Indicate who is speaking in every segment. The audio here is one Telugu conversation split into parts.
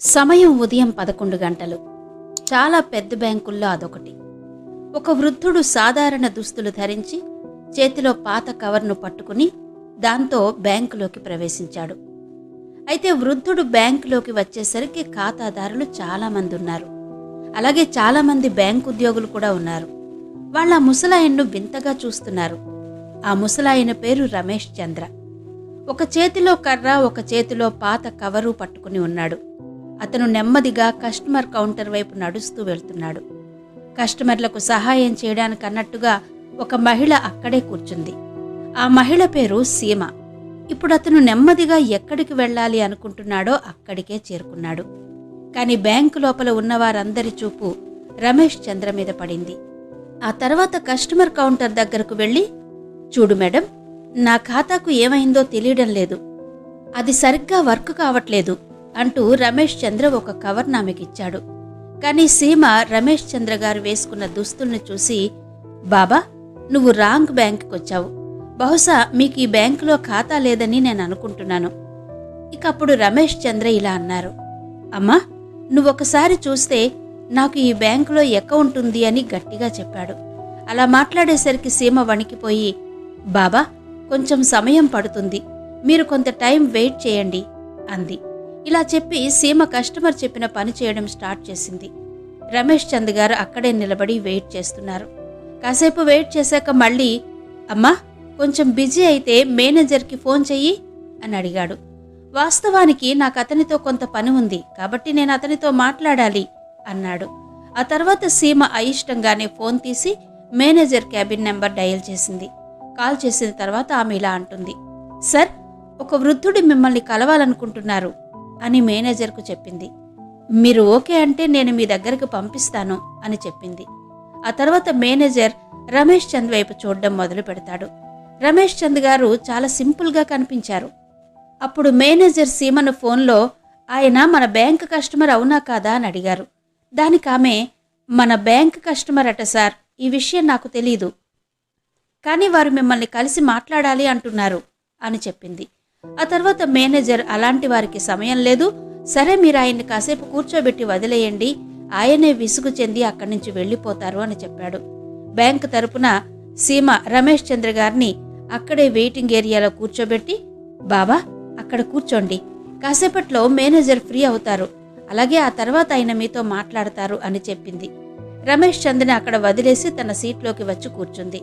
Speaker 1: సమయం ఉదయం పదకొండు గంటలు. చాలా పెద్ద బ్యాంకుల్లో అదొకటి. ఒక వృద్ధుడు సాధారణ దుస్తులు ధరించి చేతిలో పాత కవర్ను పట్టుకుని దాంతో బ్యాంకులోకి ప్రవేశించాడు. అయితే వృద్ధుడు బ్యాంకులోకి వచ్చేసరికి ఖాతాదారులు చాలామంది ఉన్నారు. అలాగే చాలామంది బ్యాంకు ఉద్యోగులు కూడా ఉన్నారు. వాళ్ళ ముసలాయన్ను వింతగా చూస్తున్నారు. ఆ ముసలాయన పేరు రమేష్ చంద్ర. ఒక చేతిలో కర్ర ఒక చేతిలో పాత కవరు పట్టుకుని ఉన్నాడు. అతను నెమ్మదిగా కస్టమర్ కౌంటర్ వైపు నడుస్తూ వెళ్తున్నాడు. కస్టమర్లకు సహాయం చేయడానికి అన్నట్టుగా ఒక మహిళ అక్కడే కూర్చుంది. ఆ మహిళ పేరు సీమ. ఇప్పుడు అతను నెమ్మదిగా ఎక్కడికి వెళ్ళాలి అనుకుంటున్నాడో అక్కడికే చేరుకున్నాడు. కాని బ్యాంకు లోపల ఉన్నవారందరి చూపు రమేష్ చంద్ర మీద పడింది. ఆ తర్వాత కస్టమర్ కౌంటర్ దగ్గరకు వెళ్ళి చూడు మేడం నా ఖాతాకు ఏమైందో తెలియడం లేదు. అది సరిగ్గా వర్క్ కావట్లేదు. అంటూ రమేష్ చంద్ర ఒక కవర్ నామెకిచ్చాడు కానీ సీమ రమేష్ చంద్ర గారు వేసుకున్న దుస్తుల్ని చూసి బాబా నువ్వు రాంగ్ బ్యాంక్కి వచ్చావు బహుశా మీకు ఈ బ్యాంకులో ఖాతా లేదని నేను అనుకుంటున్నాను. ఇక అప్పుడు రమేష్ చంద్ర ఇలా అన్నారు అమ్మా నువ్వొకసారి చూస్తే నాకు ఈ బ్యాంకులో అకౌంట్ ఉంది అని గట్టిగా చెప్పాడు. అలా మాట్లాడేసరికి సీమ వణికిపోయి బాబా కొంచెం సమయం పడుతుంది. మీరు కొంత టైం వెయిట్ చేయండి అంది. ఇలా చెప్పి సీమ కస్టమర్ చెప్పిన పని చేయడం స్టార్ట్ చేసింది. రమేష్ చంద్ గారు అక్కడే నిలబడి వెయిట్ చేస్తున్నారు. కాసేపు వెయిట్ చేశాక మళ్ళీ అమ్మా కొంచెం బిజీ అయితే మేనేజర్కి ఫోన్ చెయ్యి అని అడిగాడు. వాస్తవానికి నాకు అతనితో కొంత పని ఉంది కాబట్టి నేను అతనితో మాట్లాడాలి అన్నాడు. ఆ తర్వాత సీమ అయిష్టంగానే ఫోన్ తీసి మేనేజర్ క్యాబిన్ నెంబర్ డయల్ చేసింది. కాల్ చేసిన తర్వాత ఆమె ఇలా అంటుంది. సార్ ఒక వృద్ధుడి మిమ్మల్ని కలవాలనుకుంటున్నారు. అని మేనేజర్కు చెప్పింది. మీరు ఓకే అంటే నేను మీ దగ్గరకు పంపిస్తాను అని చెప్పింది. ఆ తర్వాత మేనేజర్ రమేష్ చంద్ వైపు చూడడం మొదలు పెడతాడు. రమేష్ చంద్ గారు చాలా సింపుల్గా కనిపించారు. అప్పుడు మేనేజర్ సీమను ఫోన్లో ఆయన మన బ్యాంక్ కస్టమర్ అవునా కాదా? అని అడిగారు. దానికి ఆమె మన బ్యాంక్ కస్టమర్ అట సార్ ఈ విషయం నాకు తెలీదు. కానీ వారు మిమ్మల్ని కలిసి మాట్లాడాలి అంటున్నారు అని చెప్పింది. ఆ తర్వాత మేనేజర్ అలాంటి వారికి సమయం లేదు. సరే మీరు ఆయన్ని కాసేపు కూర్చోబెట్టి వదిలేయండి. ఆయనే విసుగు చెంది అక్కడి నుంచి వెళ్ళిపోతారు అని చెప్పాడు. బ్యాంక్ తరపున సీమ రమేష్ చంద్ర గారిని అక్కడే వెయిటింగ్ ఏరియాలో కూర్చోబెట్టి బాబా అక్కడ కూర్చోండి. కాసేపట్లో మేనేజర్ ఫ్రీ అవుతారు. అలాగే ఆ తర్వాత ఆయన మీతో మాట్లాడతారు అని చెప్పింది. రమేష్ చంద్రని అక్కడ వదిలేసి తన సీట్లోకి వచ్చి కూర్చుంది.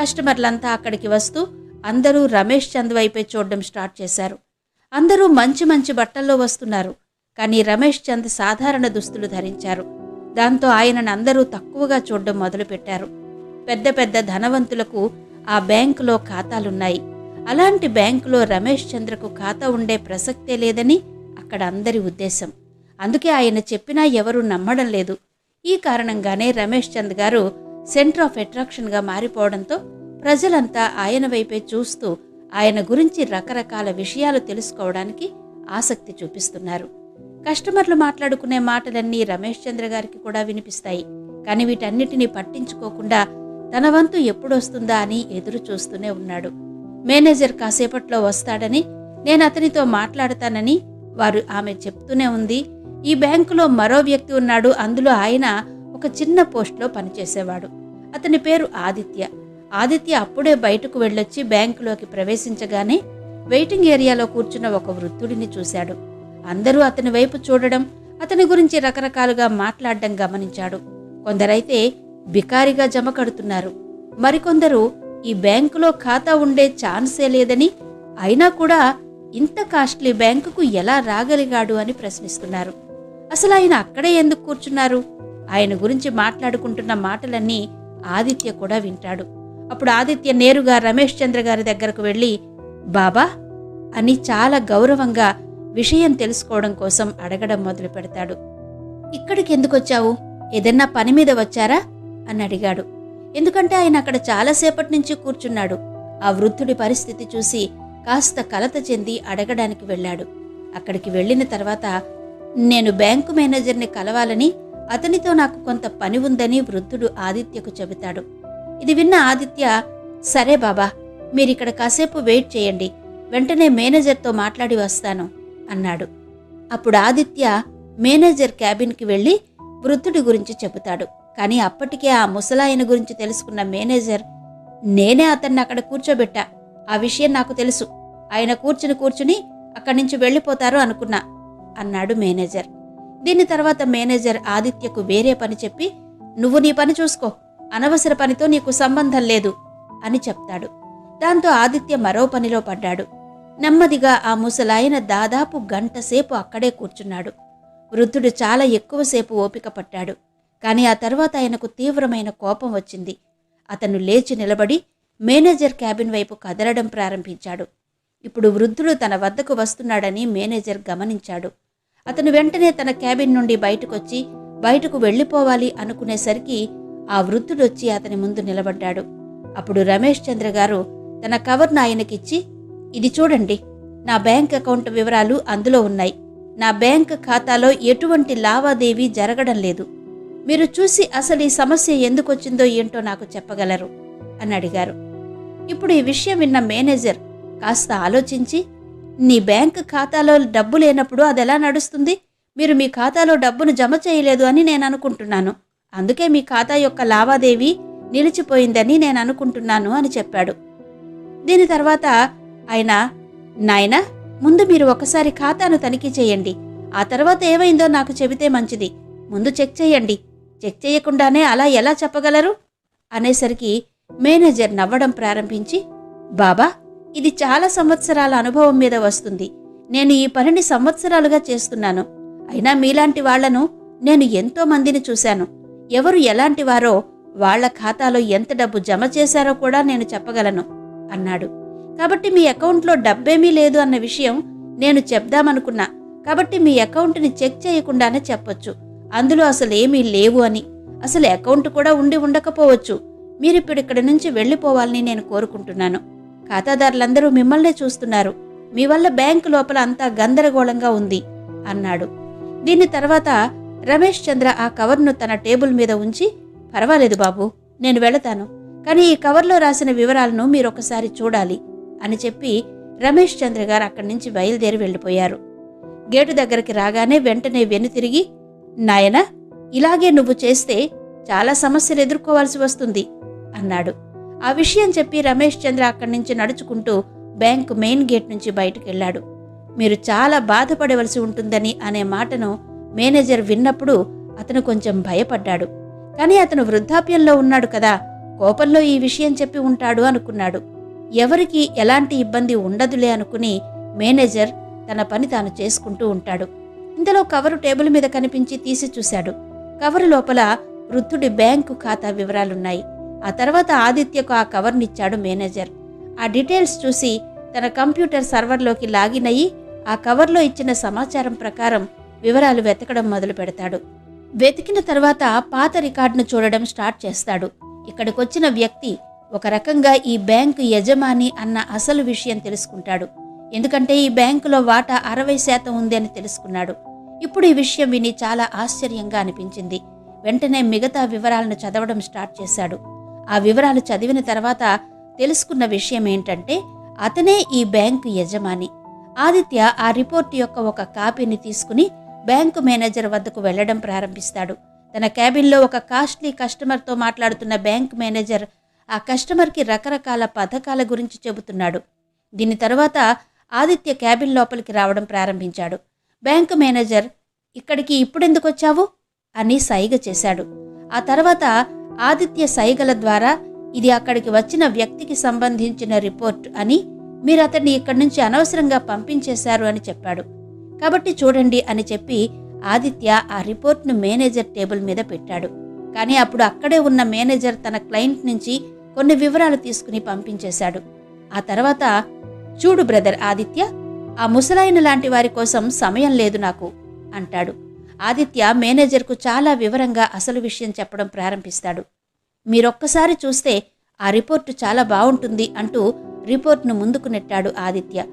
Speaker 1: కస్టమర్లంతా అక్కడికి వస్తూ అందరూ రమేష్ చంద్ వైపే చూడడం స్టార్ట్ చేశారు. అందరూ మంచి మంచి బట్టల్లో వస్తున్నారు. కానీ రమేష్ చంద్ సాధారణ దుస్తులు ధరించారు. దాంతో ఆయనను అందరూ తక్కువగా చూడడం మొదలుపెట్టారు. పెద్ద పెద్ద ధనవంతులకు ఆ బ్యాంకులో ఖాతాలున్నాయి. అలాంటి బ్యాంకులో రమేష్ చంద్రకు ఖాతా ఉండే ప్రసక్తే లేదని అక్కడ అందరి ఉద్దేశం. అందుకే ఆయన చెప్పినా ఎవరూ నమ్మడం లేదు. ఈ కారణంగానే రమేష్ చంద్ గారు సెంటర్ ఆఫ్ అట్రాక్షన్గా మారిపోవడంతో ప్రజలంతా ఆయన వైపే చూస్తూ ఆయన గురించి రకరకాల విషయాలు తెలుసుకోవడానికి ఆసక్తి చూపిస్తున్నారు. కస్టమర్లు మాట్లాడుకునే మాటలన్నీ రమేష్ చంద్ర గారికి కూడా వినిపిస్తాయి. కానీ వీటన్నిటినీ పట్టించుకోకుండా తన వంతు ఎప్పుడొస్తుందా అని ఎదురు చూస్తూనే ఉన్నాడు. మేనేజర్ కాసేపట్లో వస్తాడని నేను అతనితో మాట్లాడతానని వారు ఆమె చెప్తూనే ఉంది. ఈ బ్యాంకులో మరో వ్యక్తి ఉన్నాడు. అందులో ఆయన ఒక చిన్న పోస్ట్లో పనిచేసేవాడు. అతని పేరు ఆదిత్య. ఆదిత్య అప్పుడే బయటకు వెళ్ళొచ్చి బ్యాంకులోకి ప్రవేశించగానే వెయిటింగ్ ఏరియాలో కూర్చున్న ఒక వృద్ధుడిని చూశాడు. అందరూ అతని వైపు చూడడం అతని గురించి రకరకాలుగా మాట్లాడడం గమనించాడు. కొందరైతే బికారిగా జమ కడుతున్నారు. మరికొందరు ఈ బ్యాంకులో ఖాతా ఉండే ఛాన్సే లేదని అయినా కూడా ఇంత కాస్ట్లీ బ్యాంకుకు ఎలా రాగలిగాడు అని ప్రశ్నిస్తున్నారు. అసలు ఆయన అక్కడే ఎందుకు కూర్చున్నారు? ఆయన గురించి మాట్లాడుకుంటున్న మాటలన్నీ ఆదిత్య కూడా వింటాడు. అప్పుడు ఆదిత్య నేరుగా రమేష్ చంద్ర గారి దగ్గరకు వెళ్ళి బాబా అని చాలా గౌరవంగా విషయం తెలుసుకోవడం కోసం అడగడం మొదలు పెడతాడు. ఇక్కడికి ఎందుకు వచ్చావు? ఏదన్నా పని మీద వచ్చారా? అని అడిగాడు. ఎందుకంటే ఆయన అక్కడ చాలాసేపటి నుంచి కూర్చున్నాడు. ఆ వృద్ధుడి పరిస్థితి చూసి కాస్త కలత చెంది అడగడానికి వెళ్ళాడు. అక్కడికి వెళ్ళిన తర్వాత నేను బ్యాంకు మేనేజర్ని కలవాలని అతనితో నాకు కొంత పని ఉందని వృద్ధుడు ఆదిత్యకు చెబుతాడు. ఇది విన్న ఆదిత్య సరే బాబా మీరిక్కడ కాసేపు వెయిట్ చేయండి. వెంటనే మేనేజర్తో మాట్లాడి వస్తాను అన్నాడు. అప్పుడు ఆదిత్య మేనేజర్ క్యాబిన్కి వెళ్ళి వృద్ధుడి గురించి చెబుతాడు. కానీ అప్పటికే ఆ ముసలాయన గురించి తెలుసుకున్న మేనేజర్ నేనే అతన్ని అక్కడ కూర్చోబెట్టా. ఆ విషయం నాకు తెలుసు. ఆయన కూర్చుని కూర్చుని అక్కడి నుంచి వెళ్ళిపోతారు అనుకున్నా అన్నాడు మేనేజర్. దీని తర్వాత మేనేజర్ ఆదిత్యకు వేరే పని చెప్పి నువ్వు నీ పని చూసుకో. అనవసర పనితో నీకు సంబంధం లేదు అని చెప్తాడు. దాంతో ఆదిత్య మరో పనిలో పడ్డాడు. నెమ్మదిగా ఆ ముసలాయన దాదాపు గంటసేపు అక్కడే కూర్చున్నాడు. వృద్ధుడు చాలా ఎక్కువసేపు ఓపిక పట్టాడు. కానీ ఆ తర్వాత ఆయనకు తీవ్రమైన కోపం వచ్చింది. అతను లేచి నిలబడి మేనేజర్ క్యాబిన్ వైపు కదలడం ప్రారంభించాడు. ఇప్పుడు వృద్ధుడు తన వద్దకు వస్తున్నాడని మేనేజర్ గమనించాడు. అతను వెంటనే తన క్యాబిన్ నుండి బయటకొచ్చి బయటకు వెళ్ళిపోవాలి అనుకునేసరికి ఆ వృద్ధుడొచ్చి అతని ముందు నిలబడ్డాడు. అప్పుడు రమేష్ చంద్ర గారు తన కవర్ను ఆయనకిచ్చి ఇది చూడండి నా బ్యాంక్ అకౌంట్ వివరాలు అందులో ఉన్నాయి. నా బ్యాంక్ ఖాతాలో ఎటువంటి లావాదేవీ జరగడం లేదు. మీరు చూసి అసలు ఈ సమస్య ఎందుకు వచ్చిందో ఏంటో నాకు చెప్పగలరు అని అడిగారు. ఇప్పుడు ఈ విషయం విన్న మేనేజర్ కాస్త ఆలోచించి నీ బ్యాంక్ ఖాతాలో డబ్బు లేనప్పుడు అది ఎలా నడుస్తుంది? మీరు మీ ఖాతాలో డబ్బును జమ చేయలేదు అని నేను అనుకుంటున్నాను. అందుకే మీ ఖాతా యొక్క లావాదేవీ నిలిచిపోయిందని నేను అనుకుంటున్నాను అని చెప్పాడు. దీని తర్వాత ఆయన నాయనా ముందు మీరు ఒకసారి ఖాతాను తనిఖీ చేయండి. ఆ తర్వాత ఏమైందో నాకు చెబితే మంచిది. ముందు చెక్ చేయండి. చెక్ చేయకుండానే అలా ఎలా చెప్పగలరు? అనేసరికి మేనేజర్ నవ్వడం ప్రారంభించి బాబా ఇది చాలా సంవత్సరాల అనుభవం మీద వస్తుంది. నేను ఈ పనిని సంవత్సరాలుగా చేస్తున్నాను. అయినా మీలాంటి వాళ్ళను నేను ఎంతో మందిని చూశాను. ఎవరు ఎలాంటి వారో వాళ్ళ ఖాతాలో ఎంత డబ్బు జమ చేశారో కూడా నేను చెప్పగలను అన్నాడు. కాబట్టి మీ అకౌంట్లో డబ్బేమీ లేదు అన్న విషయం నేను చెప్దామనుకున్నా. కాబట్టి మీ అకౌంట్ని చెక్ చేయకుండానే చెప్పొచ్చు. అందులో అసలు ఏమీ లేవు అని. అసలు అకౌంట్ కూడా ఉండి ఉండకపోవచ్చు. మీరిప్పుడు ఇక్కడి నుంచి వెళ్ళిపోవాలని నేను కోరుకుంటున్నాను. ఖాతాదారులందరూ మిమ్మల్నే చూస్తున్నారు. మీ వల్ల బ్యాంకు లోపల అంతా గందరగోళంగా ఉంది అన్నాడు. దీని తర్వాత రమేష్ చంద్ర ఆ కవర్ను తన టేబుల్ మీద ఉంచి పర్వాలేదు బాబు నేను వెళతాను. కానీ ఈ కవర్లో రాసిన వివరాలను మీరొకసారి చూడాలి అని చెప్పి రమేష్ చంద్ర గారు అక్కడి నుంచి బయలుదేరి వెళ్ళిపోయారు. గేటు దగ్గరికి రాగానే వెంటనే వెనుతిరిగి నాయనా ఇలాగే నువ్వు చేస్తే చాలా సమస్యలు ఎదుర్కోవాల్సి వస్తుంది అన్నాడు. ఆ విషయం చెప్పి రమేష్ చంద్ర అక్కడి నుంచి నడుచుకుంటూ బ్యాంకు మెయిన్ గేట్ నుంచి బయటకు వెళ్ళాడు. మీరు చాలా బాధపడవలసి ఉంటుందని అనే మాటను మేనేజర్ విన్నప్పుడు అతను కొంచెం భయపడ్డాడు. కానీ అతను వృద్ధాప్యంలో ఉన్నాడు కదా కోపంలో ఈ విషయం చెప్పి ఉంటాడు అనుకున్నాడు. ఎవరికి ఎలాంటి ఇబ్బంది ఉండదులే అనుకుని మేనేజర్ తన పని తాను చేసుకుంటూ ఉంటాడు. ఇంతలో కవరు టేబుల్ మీద కనిపించి తీసి చూశాడు. కవరు లోపల వృద్ధుడి బ్యాంకు ఖాతా వివరాలున్నాయి. ఆ తర్వాత ఆదిత్యకు ఆ కవర్నిచ్చాడు మేనేజర్. ఆ డీటెయిల్స్ చూసి తన కంప్యూటర్ సర్వర్లోకి లాగిన్ అయ్యి ఆ కవర్లో ఇచ్చిన సమాచారం ప్రకారం వివరాలు వెతకడం మొదలు పెడతాడు. వెతికిన తర్వాత పాత రికార్డును చూడడం స్టార్ట్ చేస్తాడు. ఇక్కడికొచ్చిన వ్యక్తి ఒక రకంగా ఈ బ్యాంకు యజమాని అన్న అసలు విషయం తెలుసుకుంటాడు. ఎందుకంటే ఈ బ్యాంకులో వాటా అరవై శాతం ఉంది అని తెలుసుకున్నాడు. ఇప్పుడు ఈ విషయం విని చాలా ఆశ్చర్యంగా అనిపించింది. వెంటనే మిగతా వివరాలను చదవడం స్టార్ట్ చేశాడు. ఆ వివరాలు చదివిన తర్వాత తెలుసుకున్న విషయం ఏంటంటే అతనే ఈ బ్యాంకు యజమాని. ఆదిత్య ఆ రిపోర్ట్ యొక్క ఒక కాపీని తీసుకుని బ్యాంకు మేనేజర్ వద్దకు వెళ్ళడం ప్రారంభిస్తాడు. తన క్యాబిన్లో ఒక కాస్ట్లీ కస్టమర్తో మాట్లాడుతున్న బ్యాంక్ మేనేజర్ ఆ కస్టమర్కి రకరకాల పథకాల గురించి చెబుతున్నాడు. దీని తర్వాత ఆదిత్య క్యాబిన్ లోపలికి రావడం ప్రారంభించాడు. బ్యాంకు మేనేజర్ ఇక్కడికి ఇప్పుడెందుకు వచ్చావు? అని సైగ చేశాడు. ఆ తర్వాత ఆదిత్య సైగల ద్వారా ఇది అక్కడికి వచ్చిన వ్యక్తికి సంబంధించిన రిపోర్ట్ అని మీరు అతన్ని ఇక్కడి నుంచి అనవసరంగా పంపించేశారు అని చెప్పాడు. కాబట్టి చూడండి అని చెప్పి ఆదిత్య ఆ రిపోర్ట్ను మేనేజర్ టేబుల్ మీద పెట్టాడు. కానీ అప్పుడు అక్కడే ఉన్న మేనేజర్ తన క్లయింట్ నుంచి కొన్ని వివరాలు తీసుకుని పంపించేశాడు. ఆ తర్వాత చూడు బ్రదర్ ఆదిత్య ఆ ముసలాయన లాంటి వారి కోసం సమయం లేదు నాకు అంటాడు. ఆదిత్య మేనేజర్కు చాలా వివరంగా అసలు విషయం చెప్పడం ప్రారంభిస్తాడు. మీరొక్కసారి చూస్తే ఆ రిపోర్టు చాలా బాగుంటుంది అంటూ రిపోర్ట్ను ముందుకు నెట్టాడు ఆదిత్య.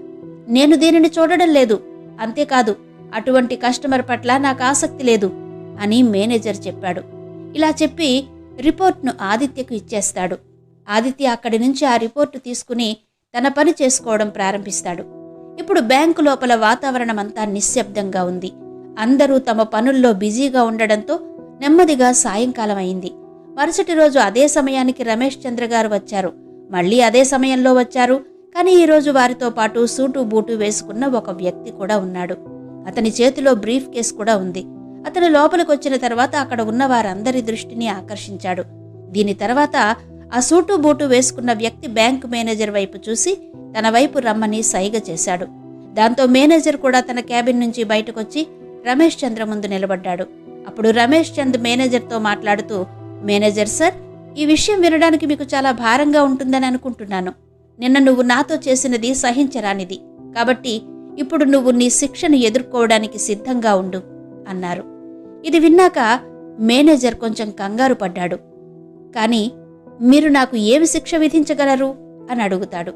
Speaker 1: నేను దీనిని చూడడం లేదు. అంతేకాదు అటువంటి కస్టమర్ పట్ల నాకు ఆసక్తి లేదు అని మేనేజర్ చెప్పాడు. ఇలా చెప్పి రిపోర్ట్ను ఆదిత్యకు ఇచ్చేస్తాడు. ఆదిత్య అక్కడి నుంచి ఆ రిపోర్టు తీసుకుని తన పని చేసుకోవడం ప్రారంభిస్తాడు. ఇప్పుడు బ్యాంకు లోపల వాతావరణం అంతా నిశ్శబ్దంగా ఉంది. అందరూ తమ పనుల్లో బిజీగా ఉండడంతో నెమ్మదిగా సాయంకాలం అయింది. మరుసటి రోజు అదే సమయానికి రమేష్ చంద్ర గారు వచ్చారు. మళ్ళీ అదే సమయంలో వచ్చారు. కానీ ఈరోజు వారితో పాటు సూటు బూటు వేసుకున్న ఒక వ్యక్తి కూడా ఉన్నాడు. అతని చేతిలో బ్రీఫ్ కేస్ కూడా ఉంది. అతను లోపలికి వచ్చిన తర్వాత అక్కడ ఉన్న వారందరి దృష్టిని ఆకర్షించాడు. దీని తర్వాత ఆ సూటు బూటు వేసుకున్న వ్యక్తి బ్యాంకు మేనేజర్ వైపు చూసి తన వైపు రమ్మని సైగ చేశాడు. దాంతో మేనేజర్ కూడా తన క్యాబిన్ నుంచి బయటకొచ్చి రమేష్ చంద్ర ముందు నిలబడ్డాడు. అప్పుడు రమేష్ చంద్ మేనేజర్తో మాట్లాడుతూ మేనేజర్ సార్ ఈ విషయం వినడానికి మీకు చాలా భారంగా ఉంటుందని అనుకుంటున్నాను. నిన్న నువ్వు నాతో చేసినది సహించరానిది. కాబట్టి ఇప్పుడు నువ్వు నీ శిక్షను ఎదుర్కోవడానికి సిద్ధంగా ఉండు అన్నారు. ఇది విన్నాక మేనేజర్ కొంచెం కంగారు పడ్డాడు. కానీ మీరు నాకు ఏమి శిక్ష విధించగలరు? అని అడుగుతాడు.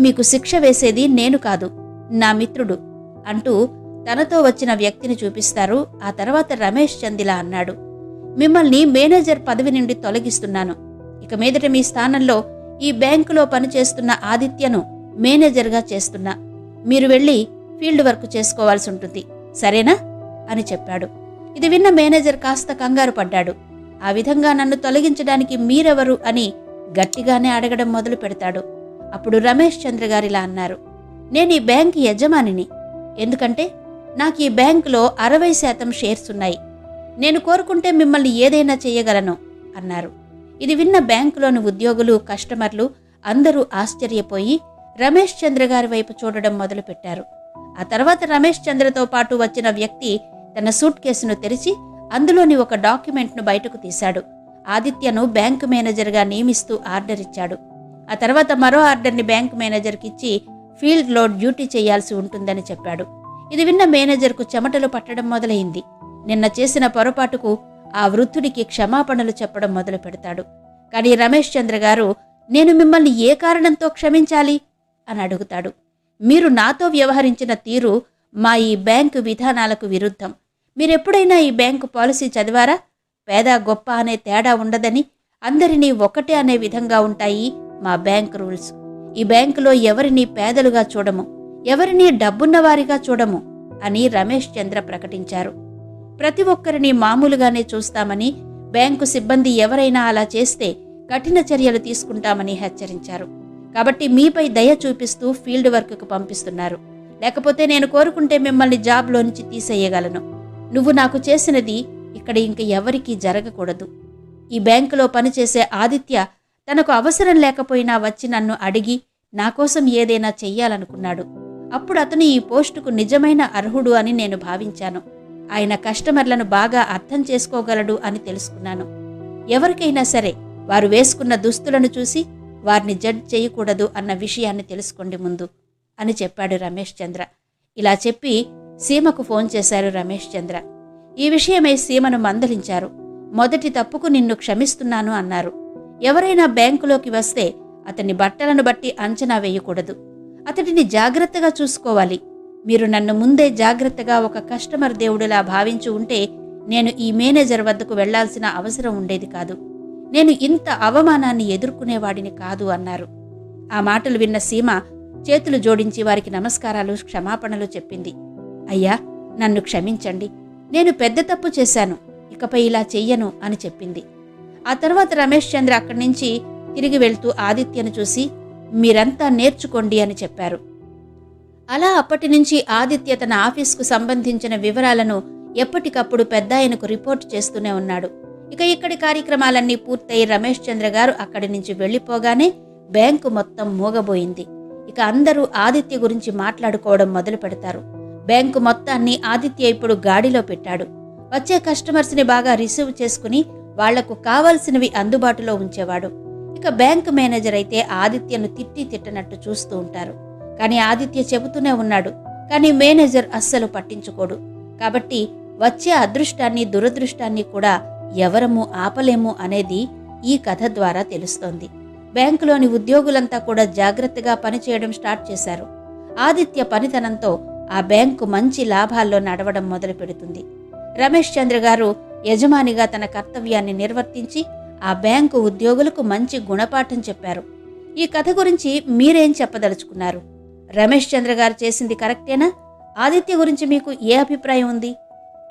Speaker 1: మీకు శిక్ష వేసేది నేను కాదు నా మిత్రుడు అంటూ తనతో వచ్చిన వ్యక్తిని చూపిస్తారు. ఆ తర్వాత రమేష్ చందిలా అన్నాడు. మిమ్మల్ని మేనేజర్ పదవి నుండి తొలగిస్తున్నాను. ఇక మీదట మీ స్థానంలో ఈ బ్యాంకులో పనిచేస్తున్న ఆదిత్యను మేనేజర్గా చేస్తున్నా. మీరు వెళ్ళి ఫీల్డ్ వర్క్ చేసుకోవాల్సి ఉంటుంది. సరేనా? అని చెప్పాడు. ఇది విన్న మేనేజర్ కాస్త కంగారు పడ్డాడు. ఆ విధంగా నన్ను తొలగించడానికి మీరెవరు అని గట్టిగానే అడగడం మొదలు పెడతాడు. అప్పుడు రమేష్ చంద్ర గారిలా అన్నారు. నేను ఈ బ్యాంక్ యజమానిని. ఎందుకంటే నాకు ఈ బ్యాంకులో అరవై శాతం షేర్స్ ఉన్నాయి. నేను కోరుకుంటే మిమ్మల్ని ఏదైనా చేయగలను అన్నారు. ఇది విన్న బ్యాంకులోని ఉద్యోగులు కస్టమర్లు అందరూ ఆశ్చర్యపోయి రమేష్ చంద్ర గారి వైపు చూడడం మొదలుపెట్టారు. ఆ తర్వాత రమేష్ చంద్రతో పాటు వచ్చిన వ్యక్తి తన సూట్ కేసును తెరిచి అందులోని ఒక డాక్యుమెంట్ను బయటకు తీశాడు. ఆదిత్యను బ్యాంకు మేనేజర్గా నియమిస్తూ ఆర్డర్ ఇచ్చాడు. ఆ తర్వాత మరో ఆర్డర్ని బ్యాంకు మేనేజర్కి ఇచ్చి ఫీల్డ్లో డ్యూటీ చేయాల్సి ఉంటుందని చెప్పాడు. ఇది విన్న మేనేజర్కు చెమటలు పట్టడం మొదలైంది. నిన్న చేసిన పొరపాటుకు ఆ వృద్ధుడికి క్షమాపణలు చెప్పడం మొదలు పెడతాడు. కానీ రమేష్ చంద్ర గారు నేను మిమ్మల్ని ఏ కారణంతో క్షమించాలి? అని అడుగుతాడు. మీరు నాతో వ్యవహరించిన తీరు మా ఈ బ్యాంకు విధానాలకు విరుద్ధం. మీరెప్పుడైనా ఈ బ్యాంకు పాలసీ చదివారా? పేద గొప్ప అనే తేడా ఉండదని అందరినీ ఒకటే అనే విధంగా ఉంటాయి మా బ్యాంక్ రూల్స్. ఈ బ్యాంకులో ఎవరిని పేదలుగా చూడము ఎవరిని డబ్బున్నవారిగా చూడము అని రమేష్ చంద్ర ప్రకటించారు. ప్రతి ఒక్కరిని మామూలుగానే చూస్తామని బ్యాంకు సిబ్బంది ఎవరైనా అలా చేస్తే కఠిన చర్యలు తీసుకుంటామని హెచ్చరించారు. కాబట్టి మీపై దయ చూపిస్తూ ఫీల్డ్ వర్క్కు పంపిస్తున్నారు. లేకపోతే నేను కోరుకుంటే మిమ్మల్ని జాబ్లో నుంచి తీసేయగలను. నువ్వు నాకు చేసినది ఇక్కడ ఇంక ఎవరికీ జరగకూడదు. ఈ బ్యాంకులో పనిచేసే ఆదిత్య తనకు అవసరం లేకపోయినా వచ్చి నన్ను అడిగి నా కోసం ఏదైనా చెయ్యాలనుకున్నాడు. అప్పుడు అతను ఈ పోస్టుకు నిజమైన అర్హుడు అని నేను భావించాను. ఆయన కస్టమర్లను బాగా అర్థం చేసుకోగలడు అని తెలుసుకున్నాను. ఎవరికైనా సరే వారు వేసుకున్న దుస్తులను చూసి వారిని జడ్జ్ చేయకూడదు అన్న విషయాన్ని తెలుసుకోండి ముందు అని చెప్పాడు రమేష్ చంద్ర. ఇలా చెప్పి సీమకు ఫోన్ చేశారు రమేష్ చంద్ర. ఈ విషయమై సీమను మందలించారు. మొదటి తప్పుకు నిన్ను క్షమిస్తున్నాను అన్నారు. ఎవరైనా బ్యాంకులోకి వస్తే అతని బట్టలను బట్టి అంచనా వేయకూడదు. అతడిని జాగ్రత్తగా చూసుకోవాలి. మీరు నన్ను ముందే జాగ్రత్తగా ఒక కస్టమర్ దేవుడిలా భావించి ఉంటే నేను ఈ మేనేజర్ వద్దకు వెళ్ళాల్సిన అవసరం ఉండేది కాదు. నేను ఇంత అవమానాన్ని ఎదుర్కొనేవాడిని కాదు అన్నారు. ఆ మాటలు విన్న సీమ చేతులు జోడించి వారికి నమస్కారాలు క్షమాపణలు చెప్పింది. అయ్యా నన్ను క్షమించండి. నేను పెద్ద తప్పు చేశాను. ఇకపై ఇలా చెయ్యను అని చెప్పింది. ఆ తర్వాత రమేష్ చంద్ర అక్కడి నుంచి తిరిగి వెళ్తూ ఆదిత్యను చూసి మీరంతా నేర్చుకోండి అని చెప్పారు. అలా అప్పటి నుంచి ఆదిత్య తన ఆఫీస్కు సంబంధించిన వివరాలను ఎప్పటికప్పుడు పెద్దాయనకు రిపోర్ట్ చేస్తూనే ఉన్నాడు. ఇక ఇక్కడి కార్యక్రమాలన్నీ పూర్తయి రమేష్ చంద్ర గారు అక్కడి నుంచి వెళ్ళిపోగానే బ్యాంకు మొత్తం మూగబోయింది. ఇక అందరూ ఆదిత్య గురించి మాట్లాడుకోవడం మొదలు పెడతారు. బ్యాంకు మొత్తాన్ని ఆదిత్య ఇప్పుడు గాడిలో పెట్టాడు. వచ్చే కస్టమర్స్ని బాగా రిసీవ్ చేసుకుని వాళ్ళకు కావాల్సినవి అందుబాటులో ఉంచేవాడు. ఇక బ్యాంకు మేనేజర్ అయితే ఆదిత్యను తిట్టి తిట్టనట్టు చూస్తూ ఉంటారు. కానీ ఆదిత్య చెబుతూనే ఉన్నాడు కానీ మేనేజర్ అస్సలు పట్టించుకోడు. కాబట్టి వచ్చే అదృష్టాన్ని దురదృష్టాన్ని కూడా ఎవరము ఆపలేము అనేది ఈ కథ ద్వారా తెలుస్తోంది. బ్యాంకులోని ఉద్యోగులంతా కూడా జాగ్రత్తగా పనిచేయడం స్టార్ట్ చేశారు. ఆదిత్య పనితనంతో ఆ బ్యాంకు మంచి లాభాల్లో నడవడం మొదలు పెడుతుంది. రమేష్ చంద్ర గారు యజమానిగా తన కర్తవ్యాన్ని నిర్వర్తించి ఆ బ్యాంకు ఉద్యోగులకు మంచి గుణపాఠం చెప్పారు. ఈ కథ గురించి మీరేం చెప్పదలుచుకున్నారు? రమేష్ చంద్ర గారు చేసింది కరెక్టేనా? ఆదిత్య గురించి మీకు ఏ అభిప్రాయం ఉంది?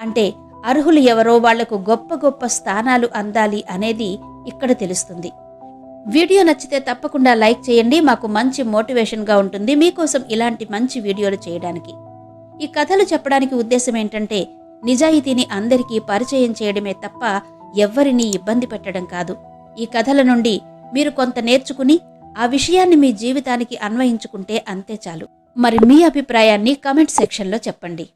Speaker 1: అంటే అర్హులు ఎవరో వాళ్ళకు గొప్ప గొప్ప స్థానాలు అందాలి అనేది ఇక్కడ తెలుస్తుంది. వీడియో నచ్చితే తప్పకుండా లైక్ చేయండి మాకు మంచి మోటివేషన్గా ఉంటుంది మీకోసం ఇలాంటి మంచి వీడియోలు చేయడానికి. ఈ కథలు చెప్పడానికి ఉద్దేశం ఏంటంటే నిజాయితీని అందరికీ పరిచయం చేయడమే తప్ప ఎవ్వరినీ ఇబ్బంది పెట్టడం కాదు. ఈ కథల నుండి మీరు కొంత నేర్చుకుని ఆ విషయాన్ని మీ జీవితానికి అన్వయించుకుంటే అంతే చాలు. మరి మీ అభిప్రాయాన్ని కమెంట్ సెక్షన్లో చెప్పండి.